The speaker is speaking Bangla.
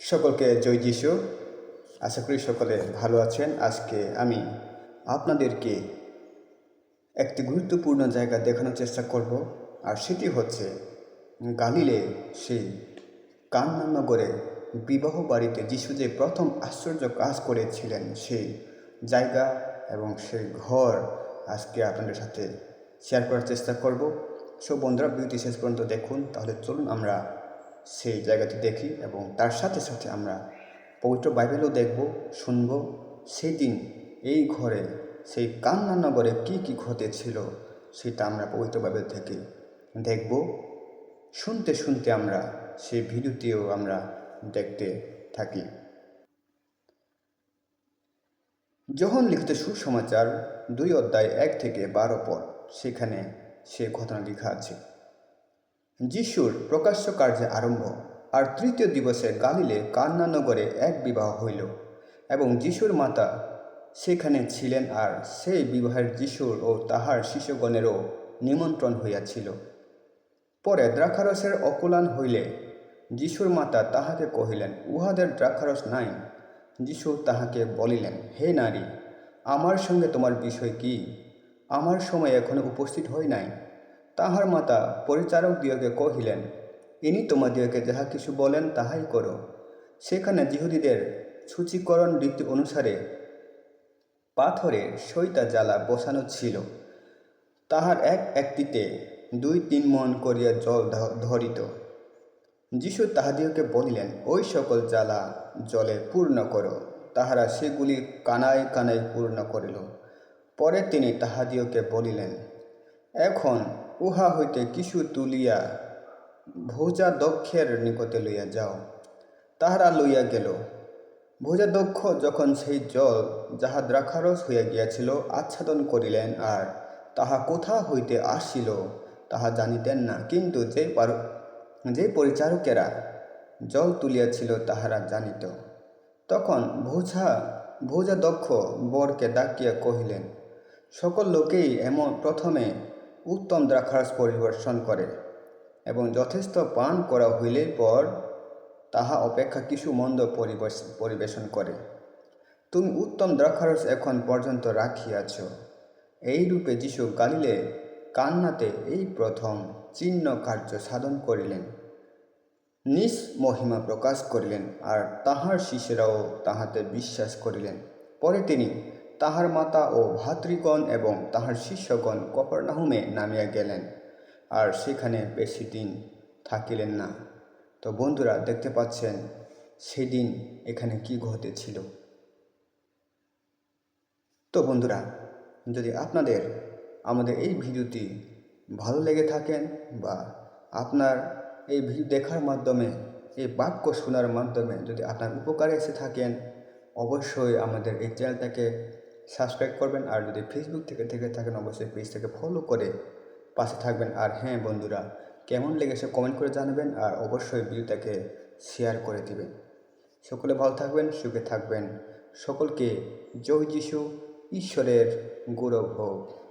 সকলকে জয় যিশু। আশা করি সকলে ভালো আছেন। আজকে আমি আপনাদেরকে একটি গুরুত্বপূর্ণ জায়গা দেখানোর চেষ্টা করব, আর সেটি হচ্ছে গালিলে সেই কান্নানগরে বিবাহ বাড়িতে যিশু যে প্রথম আশ্চর্য কাজ করেছিলেন, সেই জায়গা এবং সেই ঘর আজকে আপনাদের সাথে শেয়ার করার চেষ্টা করব। সব বন্ধুরা বিউটি শেষ পর্যন্ত দেখুন। তাহলে চলুন আমরা সেই জায়গাটি দেখি এবং তার সাথে সাথে আমরা পবিত্র বাইবেলও দেখব, শুনব সেই দিন এই ঘরে সেই কান্নানগরে কি কি ঘটেছিল সেটা আমরা পবিত্র বাইবেল থেকে দেখব। শুনতে শুনতে আমরা সেই ভিডিওটিও আমরা দেখতে থাকি। যখন লিখিত সুসমাচার দুই অধ্যায় এক থেকে বারো পর সেখানে সে ঘটনা লেখা আছে। যিশুর প্রকাশ্য কার্যে আরম্ভ আর তৃতীয় দিবসে গালিলে কান্নানগরে এক বিবাহ হইল এবং যিশুর মাতা সেখানে ছিলেন আর সেই বিবাহের যিশুর ও তাহার শিশুগণেরও নিমন্ত্রণ হইয়াছিল। পরে দ্রাক্ষারসের অকুলান হইলে যিশুর মাতা তাহাকে কহিলেন, উহাদের দ্রাক্ষারস নাই। যিশু তাহাকে বলিলেন, হে নারী, আমার সঙ্গে তোমার বিষয় কি? আমার সময় এখনও উপস্থিত হয় নাই। তাহার মাতা পরিচারক দিয়কে কহিলেন, ইনি তোমাদিওকে যাহা কিছু বলেন তাহাই করো। সেখানে জিহুদীদের সূচীকরণ রীতি অনুসারে পাথরে সৈতা জ্বালা বসানো ছিল। তাহার এক একটিতে দুই তিন মন করিয়া জল ধরিত। যিশু তাহাদিওকে বলিলেন, ওই সকল জ্বালা জলে পূর্ণ করো। তাহারা সেগুলি কানায় কানায় পূর্ণ করিল। পরে তিনি তাহাদিওকে বলিলেন, এখন উহা হইতে কিছু তুলিয়া ভোজা দক্ষের নিকটে লইয়া যাও। তাহারা লইয়া গেল। ভোজা দক্ষ যখন সেই জল যাহা দ্রাক্ষারস হইয়া গিয়াছিল আচ্ছাদন করিলেন আর তাহা কোথা হইতে আসিল তাহা জানিতেন না। কিন্তু যে পার, যে পরিচারকেরা জল তুলিয়াছিল তাহারা জানিত। তখন ভোজা ভোজা দক্ষ বরকে ডাকিয়া কহিলেন, সকল লোকেই এমন প্রথমে উত্তম দ্রাক্ষারস পরিবেশন করে এবং যথেষ্ট পান করা হইলে পর তাহা অপেক্ষা কিছু মন্দ পরিবেশ পরিবেশন করে। তুমি উত্তম দ্রাক্ষারস এখন পর্যন্ত রাখিয়াছ। এই রূপে যিশু গালিলে কান্নাতে এই প্রথম চিহ্ন কার্য সাধন করিলেন। নিজ মহিমা প্রকাশ করিলেন আর তাহার শিষ্যরাও তাহাতে বিশ্বাস করিলেন। পরে তিনি তাহার মাতা ও ভাতৃগণ এবং তাহার শিষ্যগণ কপরনাহুমে নামিয়া গেলেন। আর সেখানে বেশি দিন থাকিলেন না। তো বন্ধুরা, দেখতে পাচ্ছেন, সেদিন এখানে কি ঘটেছিল। তো বন্ধুরা, যদি আপনাদের আমাদের এই ভিডিওটি ভালো লেগে থাকেন বা আপনার এই ভিডিও দেখার মাধ্যমে, এই বাক্য শোনার মাধ্যমে যদি আপনার উপকারে এসে থাকেন, অবশ্যই আমাদের এই চ্যানেলটাকে সাবস্ক্রাইব করবেন আর যদি ফেসবুক থেকে থেকে থাকেন, অবশ্যই পেজটাকে ফলো করে পাশে থাকবেন। আর হ্যাঁ বন্ধুরা, কেমন লেগেছে কমেন্ট করে জানাবেন আর অবশ্যই ভিডিওটাকে শেয়ার করে দিবেন। সকলে ভালো থাকবেন, সুখে থাকবেন। সকলকে জয় যিশু, ঈশ্বরের গৌরব হোক।